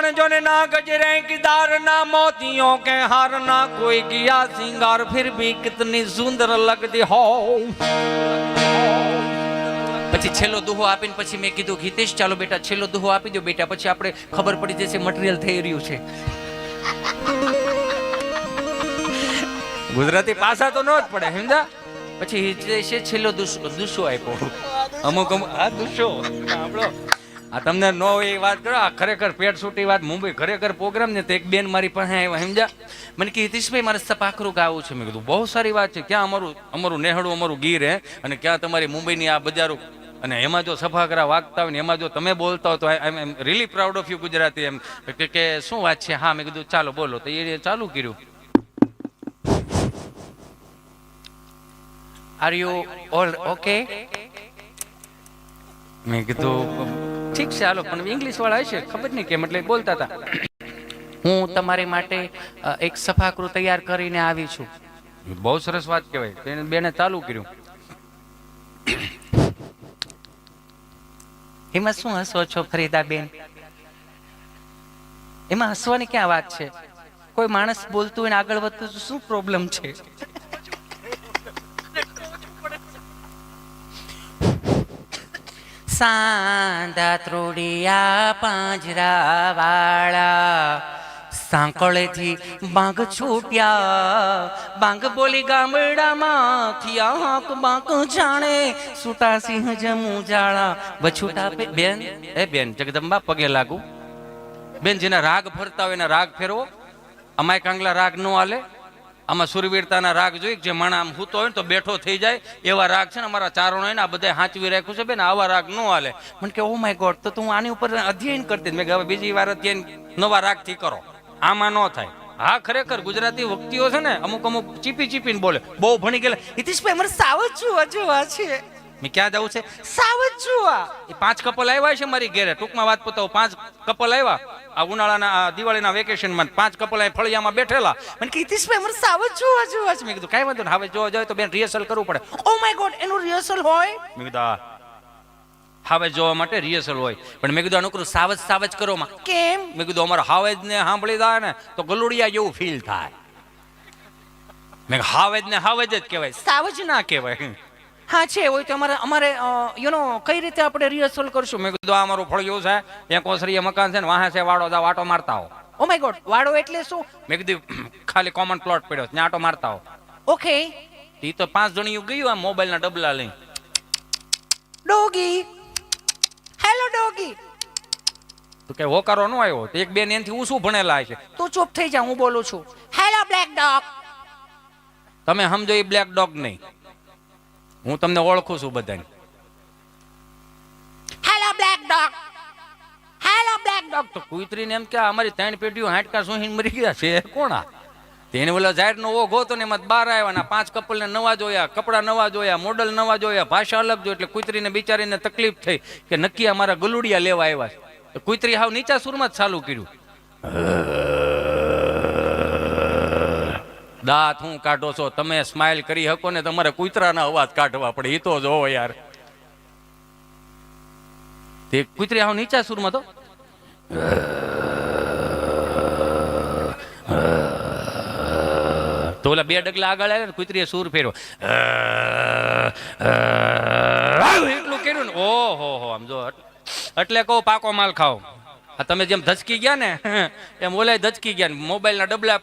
પણ जो ने ना गजरे किदार ना मोतियों के हार ना कोई किया सिंगार फिर भी कितनी सुंदर लगती પછી છેલ્લો દુહો આપીને પછી મેં કીધું ગીતેશ ચાલો બેટા છેલ્લો દુહો આપી દો બેટા. પછી આપણે ખબર પડી જશે મટીરિયલ થઈ રહ્યું છે. ગુજરાતી પાસા તો ન જ પડે સમજા પછી હિતેશે છેલ્લો દુસો આપ્યો. અમુક અમુક આ દુસ્સો. આપણો આ તમને ન હોય એ વાત કરો, આ ખરેખર પેટ છૂટી વાત, મુંબઈ ખરેખર પ્રોગ્રામ ને તો એક બેન મારી પાસે આવ્યા સમજા મને કે હિતીશભાઈ, મારે સપાખરું ગાવું છે. મેં કીધું, બહુ સારી વાત છે, ક્યાં અમારું અમારું નેહડું, અમારું ગીર હે, અને ક્યાં તમારી મુંબઈની આ બજારો, અને એમાં જો સફાકરા વાગતા હોય ને એમાં જો તમે બોલતા હો તો I am really proud of you Gujarati એમ. કે, શું વાત છે? હા, મેં કીધું, ચાલો, બોલો. તો એ ચાલુ કર્યું. આર યુ ઓલ ઓકે મેં કીધું ઠીક છે હાલો પણ ઇંગ્લિશ વાળા હશે ખબર નહીં કેમ એટલે બોલતા હતા. હું તમારી માટે એક સફાકૃ તૈયાર કરીને આવી છું. બહુ સરસ વાત કહેવાય. બેને ચાલુ કર્યું. એમાં શું હસો છો ફરીદાબેન? એમાં હસવાની ક્યાં વાત છે? કોઈ માણસ બોલતું હોય આગળ વધતું શું પ્રોબ્લેમ છે? સાંધા ત્રોડિયા પાંજરા વાળા સાંકળેથી બાંગ છૂટ્યા. બાંગ બોલી ગામડામાં થયા હાક બાંક જાણે. સુટા સિંહ જમુ જાળા બછુટા બેન, એ બેન, જગદંબા પગે લાગુ. બેન, જેના રાગ ફરતા હોય એના રાગ ફેરવો. અમાય કાંગલા રાગ ન હાલે આમાં સુરવીરતાના રાગ જોઈ જે માણા આમ હૂતો હોય ને તો બેઠો થઈ જાય. એવા રાગ છે ને અમારા ચારણો હોય ને આ બધા હાંચવી રાખ્યું છે બેન, આવા રાગ ન હાલે. મને કે ઓ માય ગોડ તો તું આની ઉપર અધ્યયન કરતી. મેં કહેવાય હવે બીજી વાર અધ્યયન નવા રાગથી કરો. આમાં ન થાય. હા, ખરેખર ગુજરાતી વક્તિઓ છે ને અમુક અમુક ચીપી ચીપીને બોલે. બહુ ભણી ગયેલા. હિતેશભાઈ મારે સાવજ જોવા જોવા છે. મેં ક્યાં જવું છે? સાવજ જોવા એ પાંચ કપલ આવ્યા છે મારી ઘેરે. ટૂંકમાં વાત પતાવું, પાંચ કપલ આવ્યા. આ ઉનાળાના દિવાળીના વેકેશનમાં પાંચ કપલ અહીં ફળિયામાં બેઠેલા. મને કે હિતેશભાઈ મારે સાવજ જોવા જોવા છે. મેં કીધું કાંઈ વાંધો ને હવે જોવા જાય તો બેન રિહર્સલ કરવું પડે. ઓ માય ગોડ એનું રિહર્સલ હોય? મેં કીધું હવે જોવા માટે રિહર્સલ હોય. પણ મેં કીધું અનુકૂળ સાવજ સાવજ કરો માં. કેમ? મેં કીધું અમારા હાવેજ ને સાંભળી જાય ને તો ગલુડિયા જેવું ફીલ થાય. મેં હાવેજ ને હાવેજ જ કહેવાય. સાવજ ના કહેવાય. હા છે હોય તો અમારે અમારે યુ નો કઈ રીતે આપણે રિહર્સલ કરશું? મેં કીધું આ અમારું ફળિયું છે ત્યાં કોસરીએ મકાન છે ને વાહે છે વાડો દા વાટો મારતા હો ઓ માય ગોડ વાડો એટલે શું? મેં કીધું ખાલી કોમન પ્લોટ પડ્યો ત્યાં આટો મારતા હો ઓકે એ તો પાંચ જણીયું ગયું આ મોબાઈલના ડબલા લઈ ડોગી હેલો ડોગી તો કે હોકારો ન આવ્યો તો એક બેન એનથી હું શું ભણેલા છે તું ચૂપ થઈ જા હું બોલું છું. હેલો બ્લેક ડોગ તમે સમજો એ બ્લેક ડોગ નહીં. હું તમને ઓળખું છું બધાને. Hello black dog hello black dog તો કુતરીને એમ કે આ અમારી ત્રણ પેટીઓ હાટકા સુહીને મરી ગયા છે કોણા? તેને ઓલો નો ઓઘ હતો ને એમાં બહાર આવ્યા ને પાંચ કપલને નવા જોયા કપડા નવા જોયા મોડલ નવા જોયા ભાષા અલગ જોઈ એટલે કુતરીને બિચારીને તકલીફ થઈ કે નક્કી અમારા ગલુડિયા લેવા આવ્યા છે. તો કુતરી હાવ નીચા સુરમાં જ ચાલુ કર્યું. દાંત હું કાઢો છો? તમે સ્માઇલ કરી શકો ને તમારે કૂતરાના અવાજ કાઢવા પડે. એ તો જોવો યાર. તે કૂતરી આવ નીચા સુરમાં તો? તો ઓલા બે ડગલા આગળ આવ્યા ને કૂતરીએ સૂર ફેર્યો એટલું કર્યું ને? ઓહો, હો, આમ જો. એટલે કહું પાકો માલ ખાઓ. તમે જેમ ધચકી ગયા ને, એમ ઓલાય ધચકી ગયા મોબાઈલના ડબલા